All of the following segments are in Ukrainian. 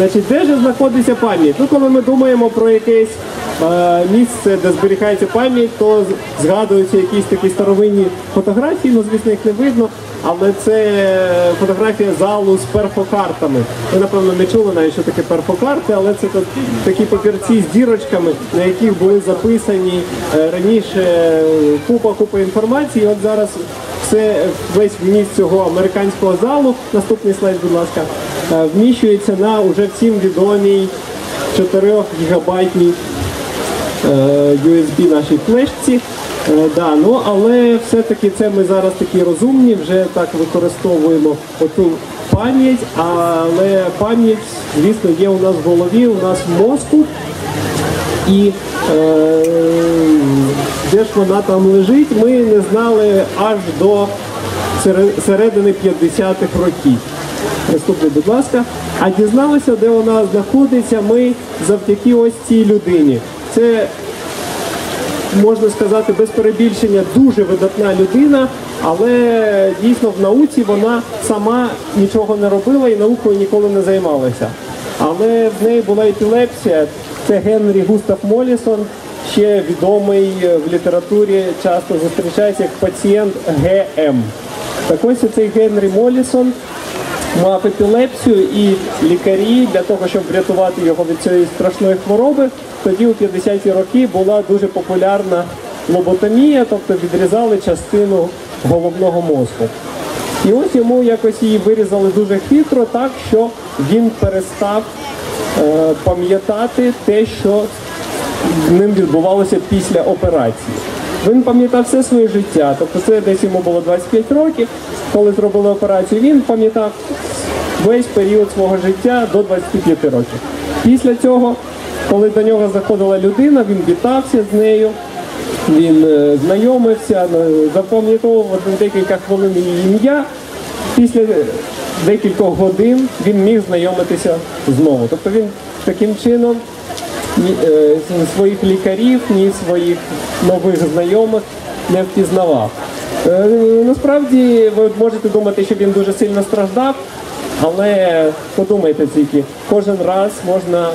Значить, де ж знаходиться пам'ять? Ну, коли ми думаємо про якесь е, місце, де зберігається пам'ять, то згадуються якісь такі старовинні фотографії, ну звісно, їх не видно, але це фотографія залу з перфокартами. Ви, напевно, не чули навіть, що таке перфокарти, але це так- такі папірці з дірочками, на яких були записані е, раніше купа-купа інформації. От зараз все весь вміст цього американського залу. Наступний слайд, будь ласка, вміщується на уже всім відомій 4 гігабайтній е, USB нашій флешці. Е, Да, ну але все-таки це ми зараз такі розумні, вже так використовуємо оту пам'ять, але пам'ять, звісно, є у нас в голові, у нас в мозку. І е, де ж вона там лежить, ми не знали аж до середини 50-х років. Наступний, будь ласка. А дізналися, де вона знаходиться, ми завдяки ось цій людині. Це можна сказати, без перебільшення дуже видатна людина, але дійсно в науці вона сама нічого не робила і наукою ніколи не займалася. Але в неї була епілепсія. Це Генрі Густав Молісон, ще відомий в літературі, часто зустрічається як пацієнт ГМ. Так ось цей Генрі Молісон мав епілепсію і лікарі для того, щоб врятувати його від цієї страшної хвороби, тоді у 50-ті роки була дуже популярна лоботомія, тобто відрізали частину головного мозку. І ось йому якось її вирізали дуже хитро, так що він перестав е, пам'ятати те, що з ним відбувалося після операції. Він пам'ятав все своє життя, тобто це десь йому було 25 років, коли зробили операцію. Він пам'ятав весь період свого життя до 25 років. Після цього, коли до нього заходила людина, він вітався з нею, він е, знайомився, е, запам'ятовував декілька хвилин її ім'я. Після декількох годин він міг знайомитися знову. Тобто він таким чином ні е, своїх лікарів, ні своїх нових знайомих не впізнавав. Е, Насправді ви можете думати, що він дуже сильно страждав, але подумайте тільки, кожен раз можна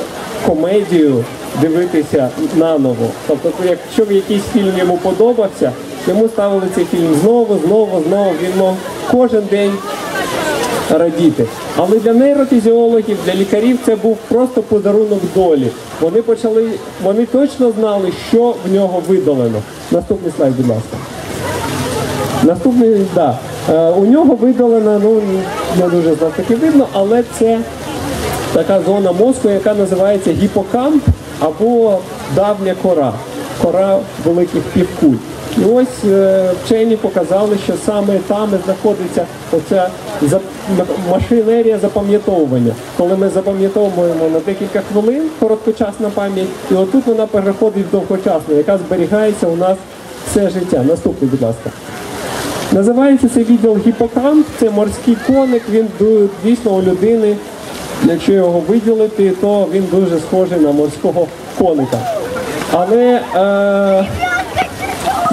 комедію дивитися наново. Тобто, якщо якийсь фільм йому подобався, йому ставили цей фільм знову, знову, знову. Він мог кожен день радіти. Але для нейрофізіологів, для лікарів це був просто подарунок долі. Вони почали, вони точно знали, що в нього видалено. Наступний слайд, будь ласка. Наступний, да. Е, у нього видалена, ну не дуже знов таки видно, але це така зона мозку, яка називається гіпокамп або давня кора, кора великих півкуль. І ось е, вчені показали, що саме там знаходиться оця машинерія запам'ятовування. Коли ми запам'ятовуємо на декілька хвилин короткочасна пам'ять, і отут вона переходить в довгочасну, яка зберігається у нас все життя. Наступний, будь ласка. Називається цей відділ гіпокамп, це морський коник, він дійсно у людини, якщо його виділити, то він дуже схожий на морського коника. Але е,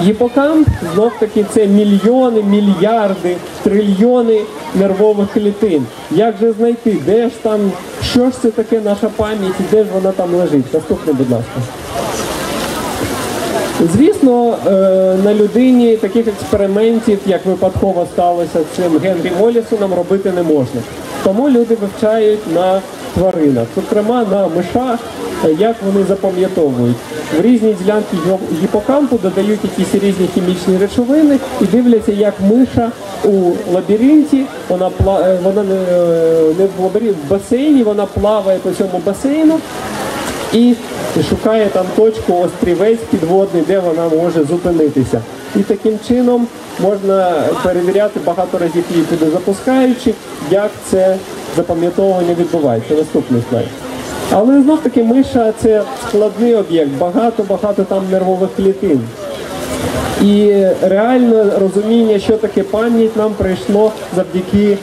гіпокамп знов таки це мільйони, мільярди, трильйони нервових клітин. Як же знайти? Де ж там, що ж це таке наша пам'ять де ж вона там лежить? Наступне, будь ласка. Звісно, е, на людині таких експериментів, як випадково сталося цим Генрі Молісоном, робити не можна. Тому люди вивчають на тваринах, зокрема на мишах, як вони запам'ятовують. В різні ділянки гі- гіпокампу додають якісь різні хімічні речовини і дивляться, як миша у лабіринті, вона е, вона не, е, не в лабіринті, в басейні, вона плаває по цьому басейну і шукає там точку острівець підводний, де вона може зупинитися. І таким чином можна перевіряти багато разів її туди запускаючи, як це запам'ятовування відбувається. Наступний слайд. Але знов таки миша це складний об'єкт, багато-багато там нервових клітин. І реально розуміння, що таке пам'ять, нам прийшло завдяки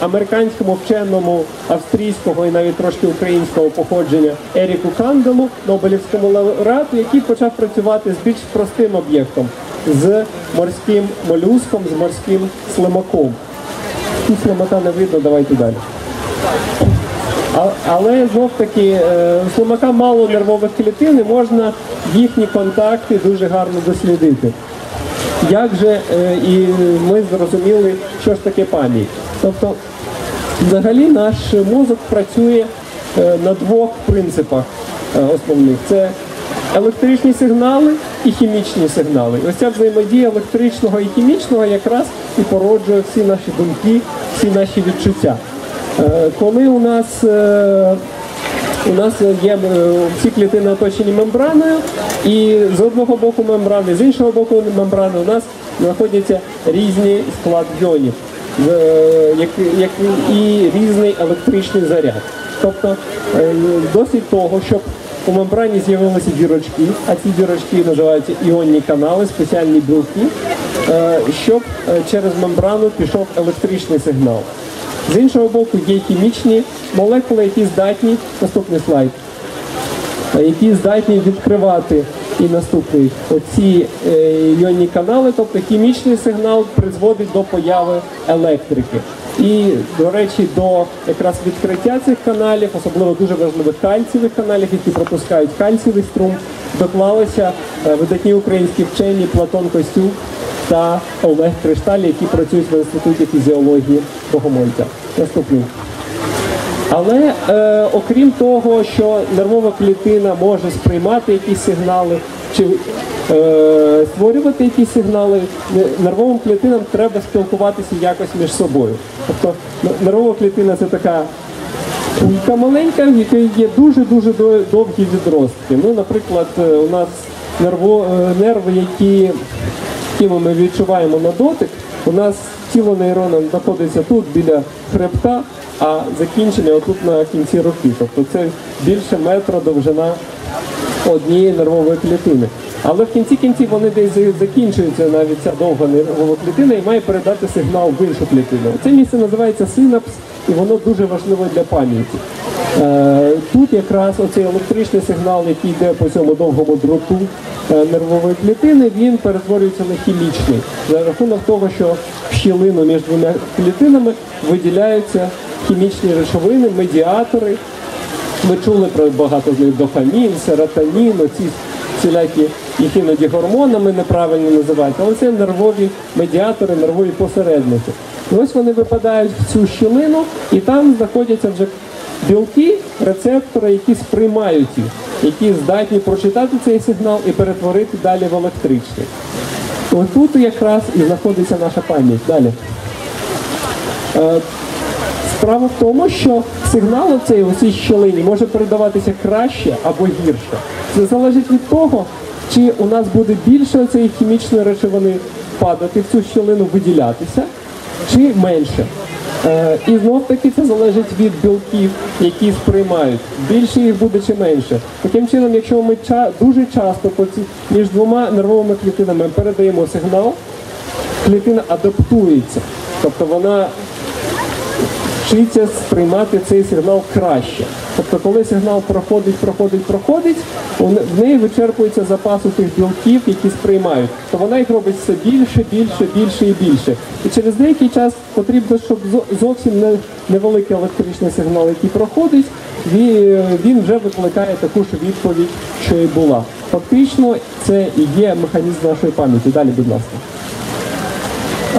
американському вченому австрійського і навіть трошки українського походження Еріку Канделу, Нобелівському лауреату, який почав працювати з більш простим об'єктом, з морським молюском, з морським слимаком. Тут слимака не видно, давайте далі. Але знов таки е, у слимака мало нервових клітин і можна їхні контакти дуже гарно дослідити. Як же е, і ми зрозуміли, що ж таке пам'ять? Тобто, взагалі наш мозок працює е, на двох принципах е, основних: це електричні сигнали і хімічні сигнали. Ось ця взаємодія електричного і хімічного якраз і породжує всі наші думки, всі наші відчуття. Коли у нас у нас є е, всі клітини оточені мембраною, і з одного боку мембрани, з іншого боку мембрани у нас знаходяться різні склад йонів, е, і різний електричний заряд. Тобто е, досить того, щоб у мембрані з'явилися дірочки, а ці дірочки називаються іонні канали, спеціальні білки, щоб через мембрану пішов електричний сигнал. З іншого боку, є хімічні молекули, які здатні, наступний слайд, які здатні відкривати і наступний оці е, іонні канали, тобто хімічний сигнал призводить до появи електрики. І, до речі, до якраз відкриття цих каналів, особливо дуже важливих кальцієвих каналів, які пропускають кальцієвий струм, доклалися е, видатні українські вчені Платон Костюк та Олег Кришталь, які працюють в інституті фізіології Богомольця. Наступний. Але е, окрім того, що нервова клітина може сприймати якісь сигнали чи е, створювати якісь сигнали, нервовим клітинам треба спілкуватися якось між собою. Тобто нервова клітина це така кулька маленька, в якій є дуже-дуже довгі відростки. Ну, наприклад, е, у нас нерво, е, нерви, які, якими ми відчуваємо на дотик, у нас тіло нейрона знаходиться тут біля хребта, а закінчення отут на кінці руки. Тобто це більше метра довжина однієї нервової клітини. Але в кінці кінців вони десь закінчуються навіть ця довга нервова клітина і має передати сигнал в іншу клітину. Це місце називається синапс, і воно дуже важливе для пам'яті. Е, Тут якраз оцей електричний сигнал, який йде по цьому довгому дроту е, нервової клітини, він перетворюється на хімічний за рахунок того, що в щілину між двома клітинами виділяються хімічні речовини, медіатори, ми чули про багато з них дофамін, серотонін, оці всілякі їх іноді гормонами неправильно називають, але це нервові медіатори, нервові посередники. І ось вони випадають в цю щілину, і там знаходяться вже білки, рецептори, які сприймають їх, які здатні прочитати цей сигнал і перетворити далі в електричний. Ось тут якраз і знаходиться наша пам'ять. Далі. Е, Справа в тому, що сигнал у цій щелині може передаватися краще або гірше. Це залежить від того, чи у нас буде більше цієї хімічної речовини падати в цю щелину, виділятися, чи менше. Е, і знов таки це залежить від білків, які сприймають. Більше їх буде чи менше. Таким чином, якщо ми дуже часто між двома нервовими клітинами передаємо сигнал, клітина адаптується. Тобто вона вчиться сприймати цей сигнал краще. Тобто, коли сигнал проходить, проходить, проходить, в неї вичерпується запас у тих білків, які сприймають. То вона їх робить все більше, більше, більше і більше. І через деякий час потрібно, щоб зовсім не, невеликий електричний сигнал, який проходить, він, вже викликає таку ж відповідь, що і була. Фактично, це і є механізм нашої пам'яті. Далі, будь ласка.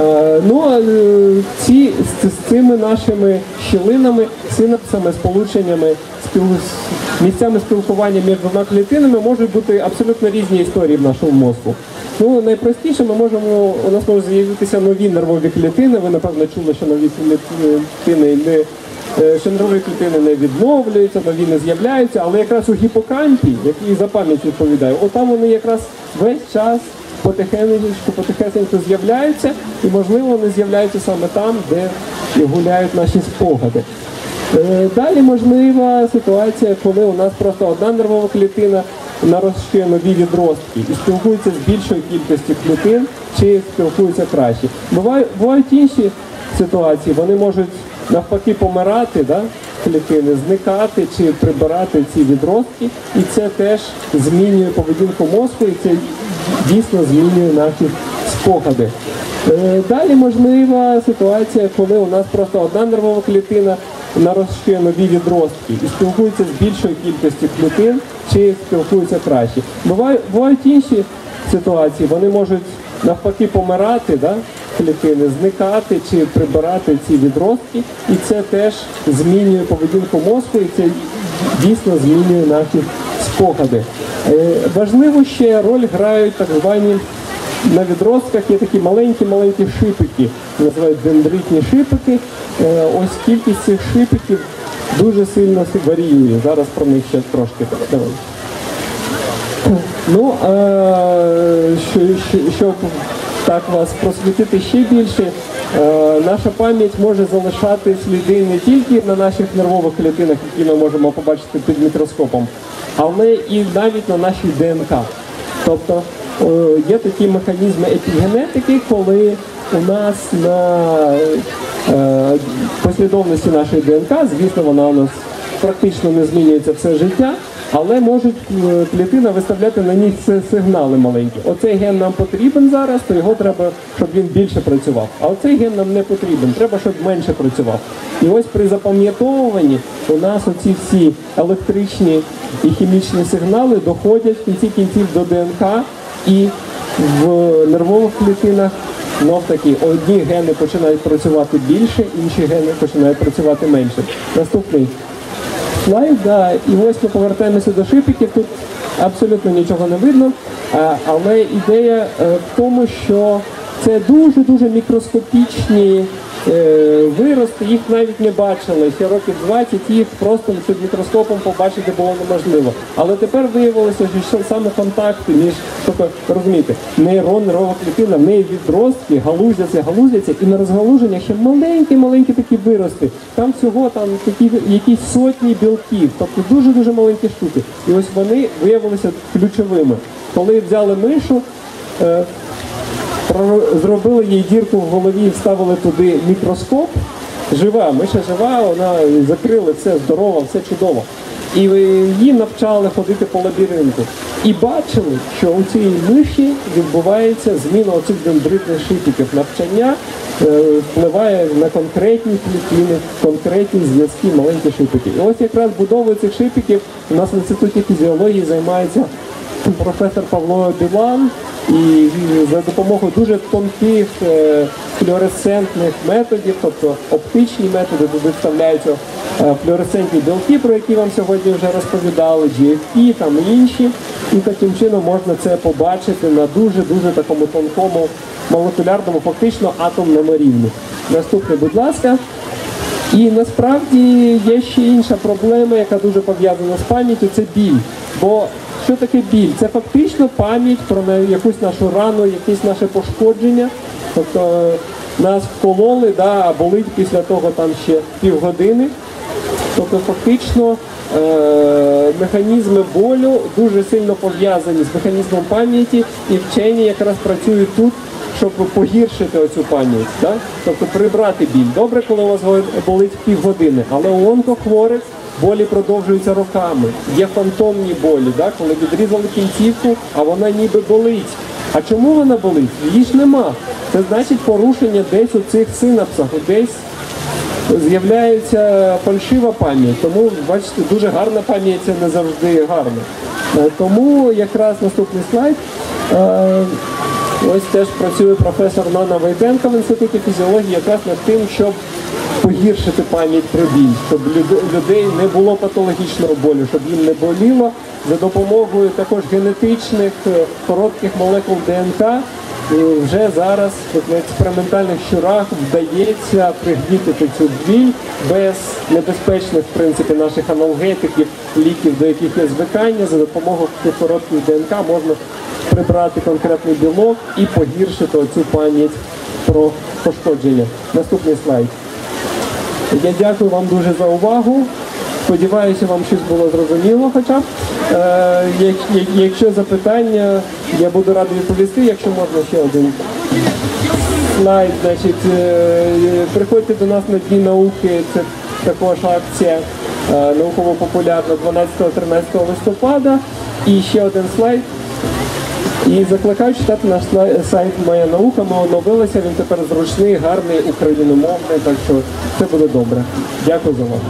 Е, Ну, е, ці з цими нашими щілинами, синапсами, сполученнями, спіл, місцями спілкування між двома клітинами можуть бути абсолютно різні історії в нашому мозку. Ну, найпростіше ми можемо, у нас можуть з'явитися нові нервові клітини. Ви напевно чули, що нові клітини не е, що нервові клітини не відновлюються, нові не з'являються, але якраз у гіпокампі, який за пам'ять відповідає, отам вони якраз весь час потихеньку, потихесеньку з'являються, і можливо вони з'являються саме там, де гуляють наші спогади. Е, Далі можлива ситуація, коли у нас просто одна нервова клітина нарощує нові відростки і спілкується з більшою кількістю клітин, чи спілкується краще. Бувають, інші ситуації, вони можуть навпаки помирати, да? клітини, зникати чи прибирати ці відростки, і це теж змінює поведінку мозку, і це дійсно змінює наші спогади. Е, Далі можлива ситуація, коли у нас просто одна нервова клітина нарощує нові відростки і спілкується з більшою кількістю клітин чи спілкуються краще. Бувають, бувають інші ситуації, вони можуть навпаки помирати, да? клітини, зникати чи прибирати ці відростки, і це теж змінює поведінку мозку, і це дійсно змінює наші спогади. Е, Важливо ще роль грають так звані на відростках є такі маленькі-маленькі шипики, називають дендритні шипики. Е, Ось кількість цих шипиків дуже сильно варіює. Зараз про них ще трошки давай. Ну, е, що, що- щоб так вас просвітити ще більше, е, наша пам'ять може залишати сліди не тільки на наших нервових клітинах, які ми можемо побачити під мікроскопом, але і навіть на нашій ДНК. Тобто є такі механізми епігенетики, коли у нас на е, послідовності нашої ДНК, звісно, вона у нас практично не змінюється все життя, але можуть е, клітина виставляти на си- сигнали маленькі. Оцей ген нам потрібен зараз, то його треба, щоб він більше працював. А оцей ген нам не потрібен, треба, щоб менше працював. І ось при запам'ятовуванні у нас оці всі електричні і хімічні сигнали доходять в кінці кінців до ДНК і в нервових клітинах знов таки одні гени починають працювати більше, інші гени починають працювати менше. Наступний слайд, да, і ось ми повертаємося до шипиків. Тут абсолютно нічого не видно, але ідея е, в тому, що це дуже-дуже мікроскопічні е, вирости, їх навіть не бачили. Ще років 20 їх просто під мікроскопом побачити було неможливо. Але тепер виявилося, що саме контакти між, тобто, розумієте, нейрон, нервова клітина, в неї відростки, галузяться, галузяться, і на розгалуженнях ще маленькі-маленькі такі вирости. Там всього там такі якісь сотні білків, тобто дуже-дуже маленькі штуки. І ось вони виявилися ключовими. Коли взяли мишу, е, зробили їй дірку в голові і вставили туди мікроскоп. Жива, миша жива, вона закрили, все здорово, все чудово. І її навчали ходити по лабіринту. І бачили, що у цій миші відбувається зміна оцих дендритних шипиків. Навчання е, впливає на конкретні клітини, конкретні зв'язки, маленькі шипики. І ось якраз будовою цих шипиків у нас в інституті фізіології займається професор Павло Білан, і за допомогою дуже тонких е, флюоресцентних методів, тобто оптичні методи, туди вставляються е, флюоресцентні білки, про які вам сьогодні вже розповідали, GFP, там і інші. І таким чином можна це побачити на дуже-дуже такому тонкому молекулярному, фактично атомному рівні. Наступний, будь ласка. І насправді є ще інша проблема, яка дуже пов'язана з пам'яттю, це біль. Бо що таке біль? Це фактично пам'ять про якусь нашу рану, якесь наше пошкодження. Тобто нас вкололи, да, а болить після того там ще півгодини. Тобто фактично е- механізми болю дуже сильно пов'язані з механізмом пам'яті, і вчені якраз працюють тут, щоб погіршити оцю пам'ять. Да? Тобто прибрати біль. Добре, коли у вас болить півгодини, але у онкохворих болі продовжуються роками. Є фантомні болі, да? коли відрізали кінцівку, а вона ніби болить. А чому вона болить? Її ж нема. Це значить порушення десь у цих синапсах, десь з'являється фальшива пам'ять. Тому, бачите, дуже гарна пам'ять це не завжди гарно. Е, Тому якраз наступний слайд. Е, Ось теж працює професор Нана Вайденка в інституті фізіології якраз над тим, щоб погіршити пам'ять про біль, щоб людей не було патологічного болю, щоб їм не боліло за допомогою також генетичних е, коротких молекул ДНК. Вже зараз на експериментальних щурах вдається пригнітити цю біль без небезпечних в принципі наших аналгетиків, ліків, до яких є звикання. За допомогою цих коротких ДНК можна прибрати конкретний білок і погіршити оцю пам'ять про пошкодження. Наступний слайд. Я дякую вам дуже за увагу. Сподіваюся, вам щось було зрозуміло хоча б. Е, як- як- якщо запитання, я буду радий відповісти, якщо можна ще один слайд. Значить, е, приходьте до нас на Дні науки, це також акція е, науково-популярна 12-13 листопада. І ще один слайд. І закликаю читати наш сайт Моя наука. Ми оновилися, він тепер зручний, гарний, україномовний, так що все буде добре. Дякую за увагу.